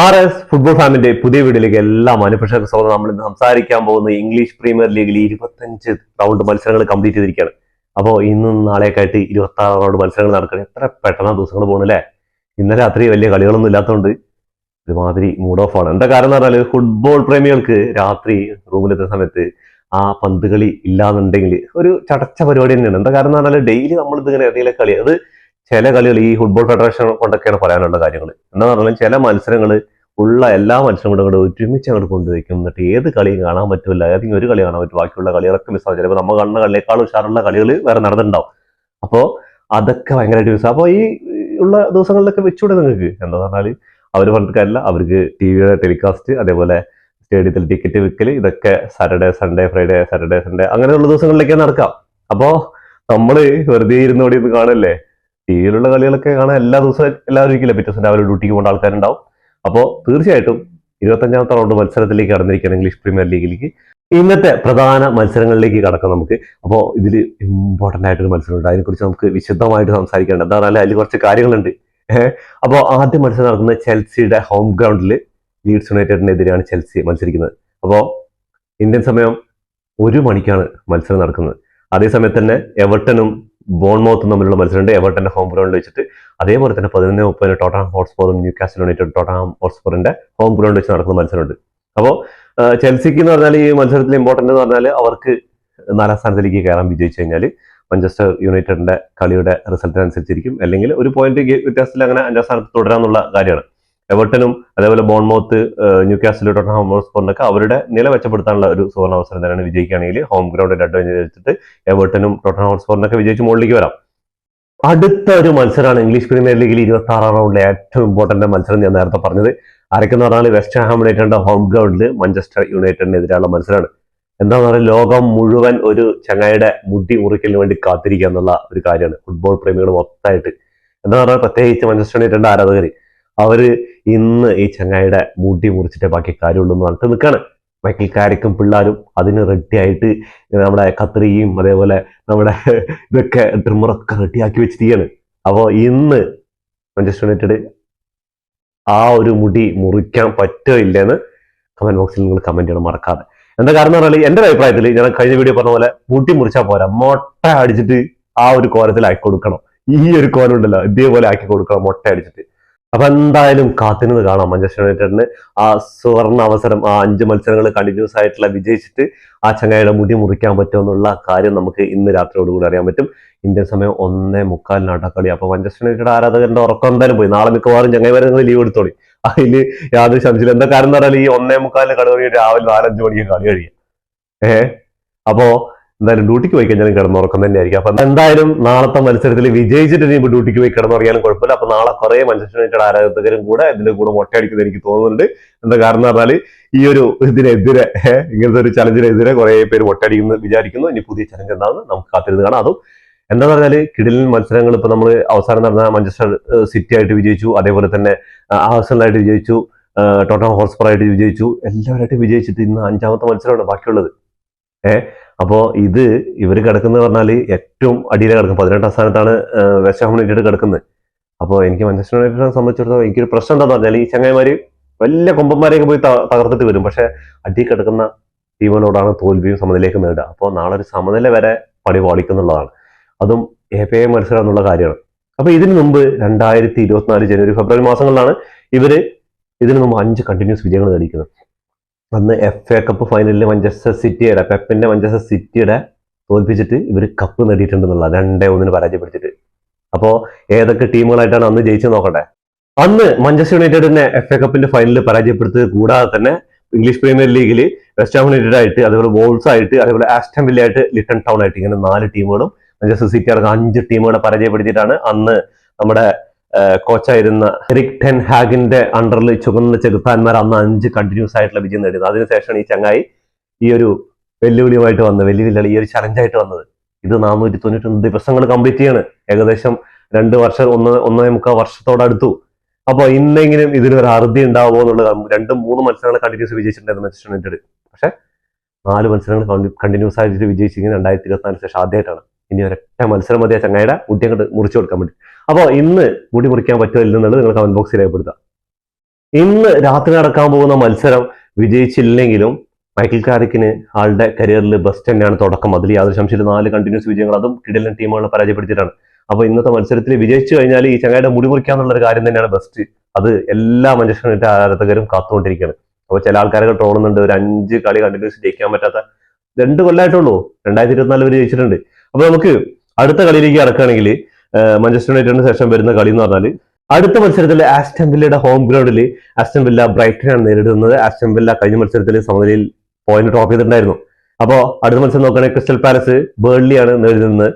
R S football ഫാമിന്റെ പുതിയ വീഡിയോയിലേക്ക് എല്ലാ മാനുഫാക്ചർക്ക് സ്വാഗതം. നമ്മൾ ഇന്ന് സംസാരിക്കാൻ പോകുന്ന ഇംഗ്ലീഷ് പ്രീമിയർ ലീഗിൽ ഇരുപത്തഞ്ച് റൗണ്ട് മത്സരങ്ങൾ കംപ്ലീറ്റ് ചെയ്തിരിക്കുകയാണ്. അപ്പോൾ ഇന്നും നാളെയൊക്കെ ആയിട്ട് ഇരുപത്തി ആറ് റൗണ്ട് മത്സരങ്ങൾ നടക്കണം എത്ര പെട്ടെന്ന് ദിവസങ്ങൾ പോകണല്ലേ ഇന്നലെ രാത്രി വലിയ കളികളൊന്നും ഇല്ലാത്തതുകൊണ്ട് ഒരുമാതിരി മൂഡ് ഓഫ് ആണ്. എന്താ കാരണം എന്ന് പറഞ്ഞാൽ ഫുട്ബോൾ പ്രേമികൾക്ക് രാത്രി റൂമിലെത്തുന്ന സമയത്ത് ആ പന്ത് കളി ഇല്ലാന്നുണ്ടെങ്കിൽ ഒരു ചടച്ച പരിപാടി തന്നെയാണ്. എന്താ കാരണം എന്ന് പറഞ്ഞാൽ ഡെയിലി നമ്മൾ ഇതിങ്ങനെ ഏതെങ്കിലും കളി അത് ചില കളികൾ ഈ ഫുട്ബോൾ ഫെഡറേഷൻ കൊണ്ടൊക്കെയാണ് പറയാനുള്ള കാര്യങ്ങൾ. എന്താ പറഞ്ഞാൽ ചില മത്സരങ്ങൾ ഉള്ള എല്ലാ മത്സരങ്ങളും കൂടെ ഒരുമിച്ച് അങ്ങോട്ട് കൊണ്ടുവയ്ക്കും എന്നിട്ട് ഏത് കളിയും കാണാൻ പറ്റില്ല. ഏതെങ്കിലും ഒരു കളി കാണാൻ പറ്റും. ബാക്കിയുള്ള കളികളൊക്കെ മിസ്സാവും ചിലപ്പോൾ നമ്മൾ കാണുന്ന കളിയേക്കാളും ഉഷാറുള്ള കളികൾ വേറെ നടന്നിട്ടുണ്ടാവും. അപ്പോൾ അതൊക്കെ ഭയങ്കരമായിട്ട് മിസ്സാവും അപ്പോൾ ഈ ഉള്ള ദിവസങ്ങളിലൊക്കെ വെച്ചുകൂടെ നിങ്ങൾക്ക്? എന്താ പറഞ്ഞാൽ അവർ പറഞ്ഞിട്ടല്ല അവർക്ക് ടി വിയുടെ ടെലികാസ്റ്റ് അതേപോലെ സ്റ്റേഡിയത്തിൽ ടിക്കറ്റ് വിൽക്കൽ ഇതൊക്കെ Saturday Sunday Friday Saturday Sunday അങ്ങനെയുള്ള ദിവസങ്ങളിലൊക്കെ നടക്കാം അപ്പോൾ നമ്മൾ വെറുതെ ഇരുന്നോടി ഇത് കാണല്ലേ? ടി കളികളൊക്കെ കാണാൻ എല്ലാ ദിവസവും എല്ലാവരും ഇരിക്കില്ല പിറ്റേ ദിവസം രാവിലെ ഡ്യൂട്ടിക്ക് പോകേണ്ട ആൾക്കാരുണ്ടാവും. അപ്പോൾ തീർച്ചയായിട്ടും ഇരുപത്തഞ്ചാമത്തെ റൗണ്ട് മത്സരത്തിലേക്ക് കടന്നിരിക്കുകയാണ് ഇംഗ്ലീഷ് പ്രീമിയർ ലീഗിലേക്ക് ഇന്നത്തെ പ്രധാന മത്സരങ്ങളിലേക്ക് കടക്കാം നമുക്ക്. അപ്പോൾ ഇതിൽ ഇമ്പോർട്ടന്റ് ആയിട്ടൊരു മത്സരമുണ്ട് അതിനെക്കുറിച്ച് നമുക്ക് വിശദമായിട്ട് സംസാരിക്കേണ്ട. എന്താ പറഞ്ഞാൽ അതിൽ കുറച്ച് കാര്യങ്ങളുണ്ട്. അപ്പോൾ ആദ്യ മത്സരം നടക്കുന്ന ചെൽസിയുടെ ഹോം ഗ്രൗണ്ടിൽ ലീഡ്സ് യുണൈറ്റഡിനെതിരെയാണ് ചെൽസി മത്സരിക്കുന്നത്. അപ്പോൾ ഇന്ത്യൻ സമയം ഒരു മണിക്കാണ് മത്സരം നടക്കുന്നത്. അതേസമയത്ത് തന്നെ എവർട്ടനും ബോൺമൗത്തും തമ്മിലുള്ള മത്സരമുണ്ട് എവർട്ടന്റെ ഹോം ഗ്രൗണ്ടിൽ വെച്ചിട്ട് അതേപോലെ തന്നെ പതിനൊന്ന് മുപ്പതിന് ടോട്ടാം ഹോട്ട്സ്പോറും ന്യൂ കാസ്റ്റൽ യുണൈറ്റഡ് ടോട്ടാം ഹോട്ട്സ്പോറിന്റെ ഹോം ഗ്രൗണ്ടിൽ വെച്ച് നടക്കുന്ന മത്സരമുണ്ട്. അപ്പോൾ ചെൽസിക്ക് എന്ന് പറഞ്ഞാൽ ഈ മത്സരത്തിൽ ഇമ്പോർട്ടന്റ് എന്ന് പറഞ്ഞാൽ അവർക്ക് നാലാം സ്ഥാനത്തിലേക്ക് കയറാൻ വിജയിച്ചു കഴിഞ്ഞാൽ മഞ്ചസ്റ്റർ യുണൈറ്റഡിന്റെ കളിയുടെ റിസൾട്ടിനനുസരിച്ചിരിക്കും അല്ലെങ്കിൽ ഒരു പോയിന്റ് വ്യത്യാസത്തിൽ അങ്ങനെ അഞ്ചാം സ്ഥാനത്ത് തുടരാന്നുള്ള കാര്യമാണ്. എവർട്ടനും അതേപോലെ ബോൺമോത്ത് ന്യൂ കാസ്റ്റൽ ടോട്ടഹാം ഹോട്ട്സ്പോറിനൊക്കെ അവരുടെ നില മെച്ചപ്പെടുത്താനുള്ള ഒരു സുവർണ അവസരം തന്നെയാണ് വിജയിക്കുകയാണെങ്കിൽ ഹോം ഗ്രൗണ്ടിൽ അഡ്വാന്റേജ് വെച്ചിട്ട് എവർട്ടനും ടോട്ടഹാം ഹോട്ട്സ്പോറിനൊക്കെ വിജയിച്ച് മുകളിലേക്ക് വരാം. അടുത്ത ഒരു മത്സരമാണ് ഇംഗ്ലീഷ് പ്രീമിയർ ലീഗിൽ ഇരുപത്തി ആറാം റൗണ്ടിലെ ഏറ്റവും ഇമ്പോർട്ടന്റ് മത്സരം ഞാൻ നേരത്തെ പറഞ്ഞത്. ആരൊക്കെന്ന് പറഞ്ഞാൽ വെസ്റ്റ് ഹാം യുണൈറ്റഡിന്റെ ഹോം ഗ്രൗണ്ടിൽ മഞ്ചസ്റ്റർ യുണൈറ്റഡിനെതിരെയുള്ള മത്സരമാണ്. എന്താന്ന് പറഞ്ഞാൽ ലോകം മുഴുവൻ ഒരു ചങ്ങായിയുടെ മുടി മുറിക്കലിന് വേണ്ടി കാത്തിരിക്കുക എന്നുള്ള ഒരു കാര്യമാണ്. ഫുട്ബോൾ പ്രേമികൾ മൊത്തമായിട്ട്. എന്താ പറഞ്ഞാൽ പ്രത്യേകിച്ച് മഞ്ചസ്റ്റർ യുണൈറ്റഡിന്റെ ആരാധകർ. അവർ ഇന്ന് ഈ ചങ്ങായിയുടെ മുടി മുറിച്ചിട്ടേ ബാക്കി കാര്യമുള്ളൂ എന്ന് പറഞ്ഞിട്ട് നിൽക്കാണ് മൈക്കിൾ കാര്യക്കും പിള്ളേരും അതിന് റെഡി ആയിട്ട് നമ്മുടെ കത്രിയും അതേപോലെ നമ്മുടെ ഇതൊക്കെ ട്രിമറൊക്കെ റെഡിയാക്കി വെച്ചിരിക്കുകയാണ്. അപ്പോൾ ഇന്ന് മാഞ്ചസ്റ്റർ യുണൈറ്റഡ് ആ ഒരു മുടി മുറിക്കാൻ പറ്റോ ഇല്ലെന്ന് കമന്റ് ബോക്സിൽ നിങ്ങൾ കമന്റ് ചെയ്യണം മറക്കാതെ. എന്താ കാരണം പറഞ്ഞാൽ എന്റെ അഭിപ്രായത്തിൽ ഞാൻ കഴിഞ്ഞ വീഡിയോ പറഞ്ഞ പോലെ മുടി മുറിച്ചാൽ പോരാ. മൊട്ട അടിച്ചിട്ട് ആ ഒരു കോരത്തിൽ ആക്കി കൊടുക്കണം. ഈ ഒരു കോലുണ്ടല്ലോ ഇതേപോലെ ആക്കി കൊടുക്കണം മൊട്ട അടിച്ചിട്ട്. അപ്പൊ എന്തായാലും കാത്തിരുന്ന് കാണാം മഞ്ചസ്റ്റർ യുണൈറ്റഡിന് ആ സുവർണ അവസരം ആ അഞ്ച് മത്സരങ്ങൾ കണ്ടിന്യൂസ് ആയിട്ടുള്ള വിജയിച്ചിട്ട് ആ ചങ്ങായിയുടെ മുടി മുറിക്കാൻ പറ്റുമെന്നുള്ള കാര്യം നമുക്ക് ഇന്ന് രാത്രിയോടുകൂടി അറിയാൻ പറ്റും. ഇന്ത്യൻ സമയം ഒന്നേ മുക്കാലിനാട്ട കളി അപ്പൊ മഞ്ചസ്റ്റർ യുണൈറ്റഡ് ആരാധകരുടെ ഉറക്കം എന്തായാലും പോയി. നാളെ മിക്കവാറും ചങ്ങായി വരെ നിങ്ങൾ ലീവ് എടുത്തോളി. അതിൽ യാതൊരു സംശയം എന്താ കാരണം എന്ന് പറഞ്ഞാൽ ഈ ഒന്നേ മുക്കാലിന് കളി തുടങ്ങി രാവിലെ നാലഞ്ച് മണിക്ക് കളി കഴിയും. ഏഹ്? അപ്പോ എന്തായാലും ഡ്യൂട്ടിക്ക് പോയി കഴിഞ്ഞാലും കിടന്നുറക്കം തന്നെയായിരിക്കും. അപ്പൊ എന്തായാലും നാളത്തെ മത്സരത്തിൽ വിജയിച്ചിട്ട് ഇനി ഡ്യൂട്ടിക്ക് പോയി കിടന്നുറങ്ങിയാലും കുഴപ്പമില്ല. അപ്പൊ നാളെ കുറെ മാഞ്ചസ്റ്റർ യുണൈറ്റഡ് ആരാധകരും കൂടെ ഇതിന്റെ കൂടെ മൊട്ടയടിക്കുന്നത് എനിക്ക് തോന്നുന്നുണ്ട്. എന്താ കാരണം പറഞ്ഞാൽ ഈ ഒരു ഇതിനെതിരെ ഇങ്ങനത്തെ ഒരു ചലഞ്ചിനെതിരെ കുറെ പേര് മൊട്ടയടിക്കുന്നു വിചാരിക്കുന്നു. ഇനി പുതിയ ചലഞ്ച് എന്താണെന്ന് നമുക്ക് കാത്തിരുന്ന് കാണാം. അതും എന്താ പറഞ്ഞാൽ കിടിലൻ മത്സരങ്ങൾ ഇപ്പൊ നമ്മൾ അവസാനം നടന്ന മഞ്ചസ്റ്റർ സിറ്റി ആയിട്ട് വിജയിച്ചു. അതേപോലെ തന്നെ ആഴ്സണലായിട്ട് വിജയിച്ചു ടോട്ടം ഹോട്ട്സ്പർ ആയിട്ട് വിജയിച്ചു. എല്ലാവരായിട്ട് വിജയിച്ചിട്ട് ഇന്ന് അഞ്ചാമത്തെ മത്സരമാണ് ബാക്കിയുള്ളത്. ഏഹ് അപ്പോ ഇത് ഇവർ കിടക്കുന്നത് പറഞ്ഞാൽ ഏറ്റവും അടിയിലെ കിടക്കും പതിനെട്ടാം സ്ഥാനത്താണ് വെസ്റ്റ് ഹാം യുണൈറ്റഡ് കിടക്കുന്നത്. അപ്പോൾ എനിക്ക് മാഞ്ചസ്റ്റർ യുണൈറ്റഡിനെ സംബന്ധിച്ചിടത്തോളം എനിക്കൊരു പ്രശ്നം എന്താണെന്ന് പറഞ്ഞാൽ ഈ ചങ്ങായിമാര് വലിയ കൊമ്പന്മാരെയൊക്കെ പോയി തകർത്തിട്ട് വരും. പക്ഷേ അടി കിടക്കുന്ന ടീമിനോടാണ് തോൽവിയും സമനിലേക്ക് നേടുക അപ്പോൾ നാളെ ഒരു സമനില വരെ പണി പാളിക്കുന്നുള്ളതാണ്. അതും എ പി ഐ മത്സരം എന്നുള്ള കാര്യമാണ്. അപ്പോൾ ഇതിനു മുമ്പ് രണ്ടായിരത്തി ഇരുപത്തിനാല് ജനുവരി ഫെബ്രുവരി മാസങ്ങളിലാണ് ഇവർ ഇതിനു മുമ്പ് അഞ്ച് കണ്ടിന്യൂസ് വിജയങ്ങൾ നേടിക്കുന്നത് അന്ന് എഫ് എ കപ്പ് ഫൈനലിൽ മഞ്ചസ്റ്റർ സിറ്റിയുടെ പെപ്പിന്റെ മഞ്ചസ്റ്റർ സിറ്റിയുടെ തോൽപ്പിച്ചിട്ട് ഇവർ കപ്പ് നേടിയിട്ടുണ്ടെന്നുള്ള രണ്ടേ ഒന്നിന് പരാജയപ്പെടുത്തിയിട്ട്. അപ്പോ ഏതൊക്കെ ടീമുകളായിട്ടാണ് അന്ന് ജയിച്ചു നോക്കട്ടെ. അന്ന് മഞ്ചസ്റ്റർ യുണൈറ്റഡിനെ എഫ് എ കപ്പിന്റെ ഫൈനലിൽ പരാജയപ്പെടുത്തിയത് കൂടാതെ തന്നെ ഇംഗ്ലീഷ് പ്രീമിയർ ലീഗിൽ വെസ്റ്റ് ഹാം യുണൈറ്റഡ് ആയിട്ട് അതേപോലെ വോൾസ് ആയിട്ട് അതേപോലെ ആസ്റ്റം വില്ല ആയിട്ട് ലിട്ടൺ ടൗൺ ആയിട്ട് ഇങ്ങനെ നാല് ടീമുകളും മഞ്ചസ്റ്റർ സിറ്റി അടക്കം അഞ്ച് ടീമുകളെ പരാജയപ്പെടുത്തിയിട്ടാണ് അന്ന് നമ്മുടെ കോച്ചായിരുന്ന എറിക് ടെൻ ഹാഗിന്റെ അണ്ടറിൽ ചുവന്ന ചെകുത്താന്മാർ അന്ന് അഞ്ച് കണ്ടിന്യൂസ് ആയിട്ടുള്ള വിജയം നേടിയത്. അതിനുശേഷമാണ് ഈ ചങ്ങായി ഈ ഒരു വെല്ലുവിളിയുമായിട്ട് വന്നത്. വെല്ലുവിളിയാണ് ഈ ഒരു ചലഞ്ചായിട്ട് വന്നത്. ഇത് നാനൂറ്റി തൊണ്ണൂറ്റൊന്ന് ദിവസങ്ങൾ കംപ്ലീറ്റ് ചെയ്യാണ്. ഏകദേശം രണ്ട് വർഷം ഒന്ന് ഒന്നേ മുക്കാൽ വർഷത്തോടടുത്തു. അപ്പോൾ ഇന്നെങ്കിലും ഇതിനൊരു അറുതി ഉണ്ടാവുമോ എന്നുള്ള രണ്ടും മൂന്ന് മത്സരങ്ങൾ കണ്ടിന്യൂസ് വിജയിച്ചിട്ടുണ്ടായിരുന്നു മാഞ്ചസ്റ്റർ യുണൈറ്റഡ് പക്ഷെ നാല് മത്സരങ്ങൾ കണ്ടിന്യൂസ് ആയിട്ട് വിജയിച്ചിങ്ങനെ രണ്ടായിരത്തി ഇരുപത്തിനാലിന് ശേഷം ആദ്യമായിട്ടാണ്. ഇനി ഒരൊറ്റ മത്സരം മതിയ ചങ്ങായിയുടെ കുട്ടിയെ അങ്ങോട്ട് മുറിച്ചു കൊടുക്കാൻ വേണ്ടി. അപ്പോൾ ഇന്ന് മുടി മുറിക്കാൻ പറ്റുമോ ഇല്ലെന്നുള്ളത് നിങ്ങൾ കമന്റ് ബോക്സിൽ രേഖപ്പെടുത്താം ഇന്ന് രാത്രി നടക്കാൻ പോകുന്ന മത്സരം വിജയിച്ചില്ലെങ്കിലും മൈക്കിൾ കാരിക്കിന് ആളുടെ കരിയറിൽ ബെസ്റ്റ് തന്നെയാണ് തുടക്കം. അതിൽ യാതൊരു സംശയത്തിൽ നാല് കണ്ടിന്യൂസ് വിജയങ്ങൾ അതും കിടലൻ ടീമുകളെ പരാജയപ്പെടുത്തിയിട്ടാണ്. അപ്പോൾ ഇന്നത്തെ മത്സരത്തിൽ വിജയിച്ചു കഴിഞ്ഞാൽ ഈ ചങ്ങായിടെ മുടി മുറിക്കാന്നുള്ള ഒരു കാര്യം തന്നെയാണ് ബെസ്റ്റ് അത് എല്ലാ മഞ്ചസ്റ്റർ യുണൈറ്റഡ് ആരാധകരും കാത്തുകൊണ്ടിരിക്കുകയാണ്. അപ്പോൾ ചില ആൾക്കാരൊക്കെ ട്രോളുന്നുണ്ട് ഒരു അഞ്ച് കളി കണ്ടിന്യൂസ് ജയിക്കാൻ പറ്റാത്ത രണ്ട് കൊല്ലമായിട്ടുള്ളൂ രണ്ടായിരത്തി ഇരുപത്തിനാല് വരെ ജയിച്ചിട്ടുണ്ട്. അപ്പൊ നമുക്ക് അടുത്ത കളിയിലേക്ക് ഇറക്കുകയാണെങ്കിൽ മഞ്ചസ്റ്റർ യുണൈറ്റഡിന് ശേഷം വരുന്ന കളി എന്ന് പറഞ്ഞാൽ അടുത്ത മത്സരത്തിൽ ആസ്റ്റൻ വില്ലയുടെ ഹോം ഗ്രൗണ്ടിൽ ആസ്റ്റൻ വില്ല ബ്രൈറ്റനാണ് നേരിടുന്നത്. ആസ്റ്റൻ വില്ല കഴിഞ്ഞ മത്സരത്തിൽ സമനിലയിൽ പോയിന്റ് ഡ്രോപ്പ് ചെയ്തിട്ടുണ്ടായിരുന്നു. അപ്പോൾ അടുത്ത മത്സരം നോക്കുകയാണെങ്കിൽ ക്രിസ്റ്റൽ പാലസ് ബേർലിയാണ് നേരിടുന്നത്.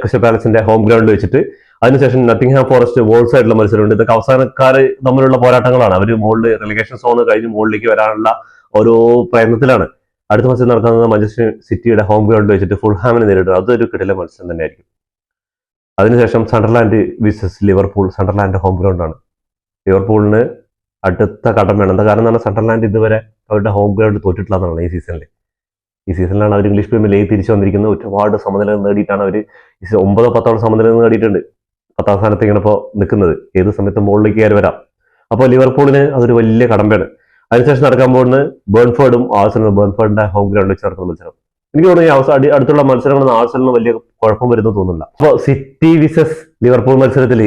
ക്രിസ്റ്റൽ പാലസിന്റെ ഹോം ഗ്രൗണ്ടിൽ വെച്ചിട്ട്. അതിനുശേഷം നത്തിങ്ഹാം ഫോറസ്റ്റ് വോൾസ് ആയിട്ടുള്ള മത്സരമുണ്ട്. ഇതൊക്കെ അവസാനക്കാർ തമ്മിലുള്ള പോരാട്ടങ്ങളാണ്. അവർ മുകളിൽ റിലിഗേഷൻ സോൺ കഴിഞ്ഞ് മുകളിലേക്ക് വരാനുള്ള ഓരോ പ്രയത്നത്തിലാണ്. അടുത്ത മത്സരം നടക്കുന്നത് മഞ്ചസ്റ്റർ സിറ്റിയുടെ ഹോം ഗ്രൗണ്ടിൽ വെച്ചിട്ട് ഫുൾഹാമിനെ നേരിടും. അതൊരു കിടില മത്സരം തന്നെയായിരിക്കും. അതിനുശേഷം Sunderland versus Liverpool Sunderland home ഗ്രൗണ്ടാണ് ലിവർപൂളിന് അടുത്ത കടമയാണ് എന്താ കാരണം പറഞ്ഞാൽ സണ്ടർലാൻഡ് ഇതുവരെ അവരുടെ ഹോം ഗ്രൗണ്ട് തോറ്റിട്ടുള്ളതാണ് ഈ സീസണിൽ ഈ സീസണിലാണ് അവർ ഇംഗ്ലീഷ് പ്രീമിയർ ലീഗ് തിരിച്ചു വന്നിരിക്കുന്നത്. ഒരുപാട് സമനിലകൾ നേടിയിട്ടാണ് അവർ ഒമ്പതോ പത്തോളം സമനില നേടിയിട്ടുണ്ട്. പത്താം സ്ഥാനത്ത് ഇങ്ങനെ ഇപ്പോൾ നിൽക്കുന്നത്. ഏത് സമയത്തും മുകളിലേക്ക് കയറി വരാം. അപ്പോൾ ലിവർപൂളിന് അതൊരു വലിയ കടമ്പയാണ് അതിനുശേഷം നടക്കാൻ പോകുന്നത് ബേൺഫേർഡും ആഴ്സണലും. ബേൺഫേർഡിന്റെ ഹോം ഗ്രൗണ്ടിൽ വെച്ച് നടക്കുന്ന മത്സരം. എനിക്ക് തോന്നുന്നു അടുത്തുള്ള മത്സരങ്ങളൊന്നും ആഴ്സണലിന് വലിയ കുഴപ്പം വരുന്നു തോന്നുന്നില്ല. അപ്പോൾ സിറ്റി വിസസ് ലിവർപൂൾ മത്സരത്തിൽ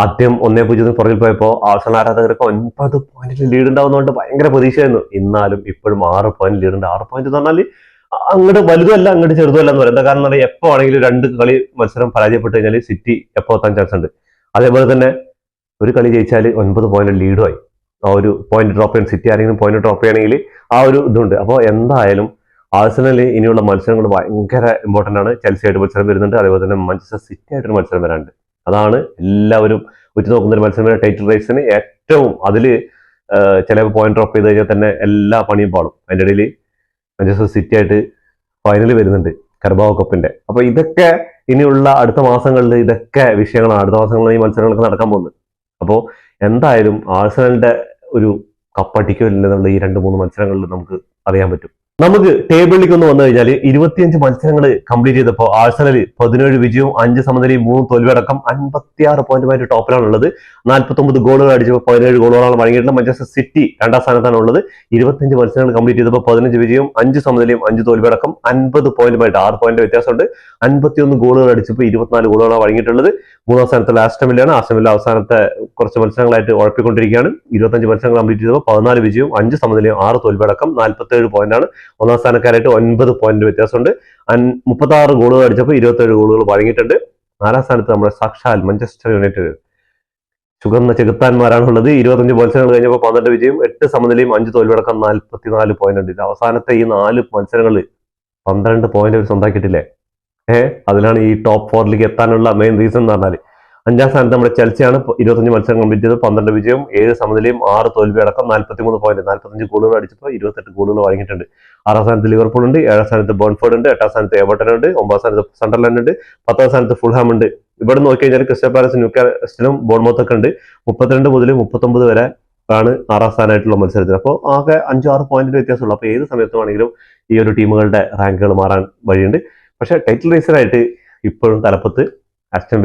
ആദ്യം ഒന്നേ പൂജ്യത്തിന് പുറകിൽ പോയപ്പോൾ ആഴ്സണൽ ആരാധകർക്ക് ഒൻപത് പോയിന്റിൽ ലീഡ് ഉണ്ടാവുന്നതുകൊണ്ട് ഭയങ്കര പ്രതീക്ഷയായിരുന്നു. എന്നാലും ഇപ്പോഴും ആറ് പോയിന്റ് ലീഡ് ഉണ്ട്. ആറ് പോയിന്റ് എന്ന് പറഞ്ഞാൽ അങ്ങോട്ട് വലുതല്ല അങ്ങോട്ട് ചെറുതല്ല എന്ന് പറയുന്നത് കാരണം എന്താ എപ്പോ ആണെങ്കിലും രണ്ട് കളി മത്സരം പരാജയപ്പെട്ടു കഴിഞ്ഞാൽ സിറ്റി എപ്പോ എത്താൻ ചാൻസ് ഉണ്ട്. അതേപോലെ തന്നെ ഒരു കളി ജയിച്ചാൽ ഒൻപത് പോയിന്റ് ലീഡുമായി ഒരു പോയിന്റ് ഡ്രോപ്പ് ചെയ്യാൻ സിറ്റി ആരെങ്കിലും പോയിന്റ് ഡ്രോപ്പ് ചെയ്യണമെങ്കിൽ ആ ഒരു ഇതുണ്ട്. അപ്പോൾ എന്തായാലും ആഴ്സണൽ ഇനിയുള്ള മത്സരങ്ങൾ ഭയങ്കര ഇമ്പോർട്ടന്റ് ആണ്. ചെൽസി ആയിട്ട് മത്സരം വരുന്നുണ്ട്. അതേപോലെ തന്നെ മഞ്ചസ്റ്റർ സിറ്റി ആയിട്ടൊരു മത്സരം വരാനുണ്ട്. അതാണ് എല്ലാവരും ഉറ്റുനോക്കുന്ന ഒരു മത്സരം ടൈറ്റിൽ റേസിന് ഏറ്റവും അതിൽ ചില പോയിന്റ് ഡ്രോപ്പ് ചെയ്ത് കഴിഞ്ഞാൽ തന്നെ എല്ലാ പണിയും പാടും അതിന്റെ ഇടയിൽ മാഞ്ചസ്റ്റർ സിറ്റി ആയിട്ട് ഫൈനൽ വരുന്നുണ്ട്. കർബാവ് കപ്പിന്റെ അപ്പൊ ഇതൊക്കെ ഇനിയുള്ള അടുത്ത മാസങ്ങളിൽ ഇതൊക്കെ വിഷയങ്ങളാണ്. അടുത്ത മാസങ്ങളിൽ ഈ മത്സരങ്ങളൊക്കെ നടക്കാൻ പോകുന്നത്. അപ്പോൾ എന്തായാലും ആഴ്സണലിന്റെ ഒരു കപ്പടിക്കോ ഇല്ലെന്നുള്ള ഈ രണ്ട് മൂന്ന് മത്സരങ്ങളിൽ നമുക്ക് അറിയാൻ പറ്റും. നമുക്ക് ടേബിളിലേക്ക് ഒന്ന് വന്നു കഴിഞ്ഞാൽ ഇരുപത്തിയഞ്ച് മത്സരങ്ങൾ കംപ്ലീറ്റ് ചെയ്തപ്പോൾ ആഴ്സണൽ പതിനേഴ് വിജയവും അഞ്ച് സമനിലയും മൂന്ന് തോൽവിയടക്കം അൻപത്തിയാറ് പോയിന്റുമായിട്ട് ടോപ്പിലാണ് ഉള്ളത്. നാൽപ്പത്തൊമ്പത് ഗോളുകൾ അടിച്ചപ്പോൾ പതിനേഴ് ഗോളുകളാണ് വഴങ്ങിയിട്ടുള്ളത്. മഞ്ചസ്റ്റർ സിറ്റി രണ്ടാം സ്ഥാനത്താണ് ഉള്ളത്. ഇരുപത്തിയഞ്ച് മത്സരങ്ങൾ കംപ്ലീറ്റ് ചെയ്തപ്പോൾ പതിനഞ്ച് വിജയവും അഞ്ച് സമനിലയും അഞ്ച് തോൽവിയടക്കം അൻപത് പോയിന്റുമായിട്ട് ആറ് പോയിന്റ് വ്യത്യാസമുണ്ട്. അൻപത്തിയൊന്ന് ഗോളുകൾ അടിച്ചപ്പോൾ ഇരുപത്തിനാല് ഗോളുകളാണ് വഴങ്ങിയിട്ടുള്ളത്. മൂന്നാം സ്ഥാനത്തുള്ള ആസ്റ്റമില്ലാണ് ആസ്റ്റമില്ല അവസാനത്തെ കുറച്ച് മത്സരങ്ങളായിട്ട് ഉഴപ്പിക്കൊണ്ടിരിക്കുകയാണ്. ഇരുപത്തഞ്ച് മത്സരങ്ങൾ കംപ്ലീറ്റ് ചെയ്തപ്പോൾ പതിനാല് വിജയവും അഞ്ച് സമനിലയും ആറ് തോൽവിയടക്കം നാൽപ്പത്തേഴ് പോയിന്റാണ് ഒന്നാം സ്ഥാനക്കാരായിട്ട് ഒൻപത് പോയിന്റ് വ്യത്യാസമുണ്ട്. മുപ്പത്തി ആറ് ഗോളുകൾ അടിച്ചപ്പോൾ ഇരുപത്തേഴ് ഗോളുകൾ വഴങ്ങിയിട്ടുണ്ട് നാലാം സ്ഥാനത്ത് നമ്മുടെ സാക്ഷാൽ മഞ്ചസ്റ്റർ യുണൈറ്റഡ് ചുകന്ന ചെകുത്താന്മാരാണുള്ളത്. ഇരുപത്തഞ്ച് മത്സരങ്ങൾ കഴിഞ്ഞപ്പോൾ പന്ത്രണ്ട് വിജയം എട്ട് സമനിലയും അഞ്ച് തോൽവിടക്കം നാൽപ്പത്തിനാല് പോയിന്റ് ഉണ്ട്. അവസാനത്തെ ഈ നാല് മത്സരങ്ങളിൽ പന്ത്രണ്ട് പോയിന്റ് അവർ സ്വന്തമാക്കിയിട്ടില്ലേ? ഏഹ് അതിലാണ് ഈ ടോപ്പ് ഫോറിലേക്ക് എത്താനുള്ള മെയിൻ റീസൺ എന്ന് പറഞ്ഞാൽ അഞ്ചാം സ്ഥാനത്ത് നമ്മുടെ ചെൽസിയാണ് ഇരുപത്തഞ്ച് മത്സരം കംപ്ലീറ്റ് ചെയ്ത് പന്ത്രണ്ട് വിജയം ഏഴ് സമനിലയും ആറ് തോൽവി അടക്കം നാൽപ്പത്തിമൂന്ന് പോയിന്റ് നാൽപ്പത്തഞ്ച് ഗോളുകൾ അടിച്ചപ്പോൾ ഇരുപത്തെട്ട് ഗോളുകൾ വഴങ്ങിയിട്ടുണ്ട് ആറാം സ്ഥാനത്ത് ലിവർപൂൾ ഉണ്ട് ഏഴാം സ്ഥാനത്ത് ബോൺഫോർഡ് ഉണ്ട് എട്ടാം സ്ഥാനത്ത് എവർട്ടൺ ഉണ്ട് ഒമ്പതാം സ്ഥാനത്ത് സണ്ടർലാൻഡ് ഉണ്ട് പത്താം സ്ഥാനത്ത് ഫുൾഹാം ഉണ്ട്. ഇവിടെ നോക്കി കഴിഞ്ഞാൽ ക്രിസ്റ്റൽ പാലസ് ന്യൂക്കാസ്റ്റിലും ബോൺമോത്ത് ഒക്കെ ഉണ്ട്. മുപ്പത്തിരണ്ട് മുതൽ മുപ്പത്തൊമ്പത് വരെ ആണ് ആറാം സ്ഥാനമായിട്ടുള്ള മത്സരത്തിൽ അപ്പോൾ ആകെ അഞ്ചോ ആറ് പോയിന്റിന്റെ വ്യത്യാസമുള്ളൂ. അപ്പോൾ ഏത് സമയത്ത് വേണമെങ്കിലും ഈ ഒരു ടീമുകളുടെ റാങ്കുകൾ മാറാൻ വഴിയുണ്ട്. പക്ഷേ ടൈറ്റിൽ റേസറായിട്ട് ഇപ്പോഴും തലപ്പത്ത് അസ്റ്റൻ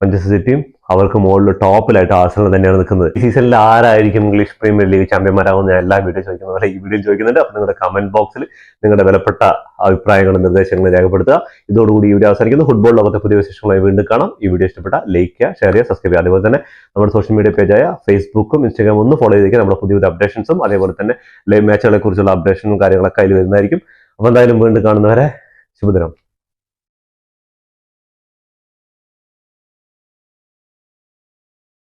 മാഞ്ചസ്റ്റർ സിറ്റിയും അവർക്ക് മുകളിൽ ടോപ്പിലായിട്ട് ആസനം തന്നെയാണ് നിൽക്കുന്നത്. ഈ സീസണിൽ ആരായിരിക്കും ഇംഗ്ലീഷ് പ്രീമിയർ ലീഗ് ചാമ്പ്യന്മാരാകുന്ന ഞാൻ എല്ലാ വീഡിയോ ചോദിക്കുന്നത്. പോലെ ഈ വീഡിയോ ചോദിക്കുന്നുണ്ട്. അപ്പോൾ നിങ്ങളുടെ കമന്റ് ബോക്സിൽ നിങ്ങളുടെ വിലപ്പെട്ട അഭിപ്രായങ്ങളും നിർദ്ദേശങ്ങളും രേഖപ്പെടുത്തുക. ഇതോടുകൂടി ഈ വീഡിയോ അവസാനിക്കുന്നു. ഫുട്ബോൾ ലോകത്തെ പുതിയ വിശേഷങ്ങളുമായി വീണ്ടും കാണാം. ഈ വീഡിയോ ഇഷ്ടപ്പെട്ട ലൈക്ക് ചെയ്യുക ഷെയർ ചെയ്യുക സബ്സ്ക്രൈബ് ചെയ്യുക. അതുപോലെ തന്നെ നമ്മുടെ സോഷ്യൽ മീഡിയ പേജായ ഫേസ്ബുക്കും ഇൻസ്റ്റാഗ്രാമും ഒന്ന് ഫോളോ ചെയ്തേക്കുക നമ്മുടെ പുതിയ പുതിയ അപ്ഡേഷൻസും അതേപോലെ തന്നെ ലൈവ് മാച്ചുകളെ കുറിച്ചുള്ള അപ്ഡേഷനും കാര്യങ്ങളൊക്കെ അതിൽ വരുന്നതായിരിക്കും. അപ്പോൾ എന്തായാലും വീണ്ടും കാണുന്നവരെ ശുഭദിനം.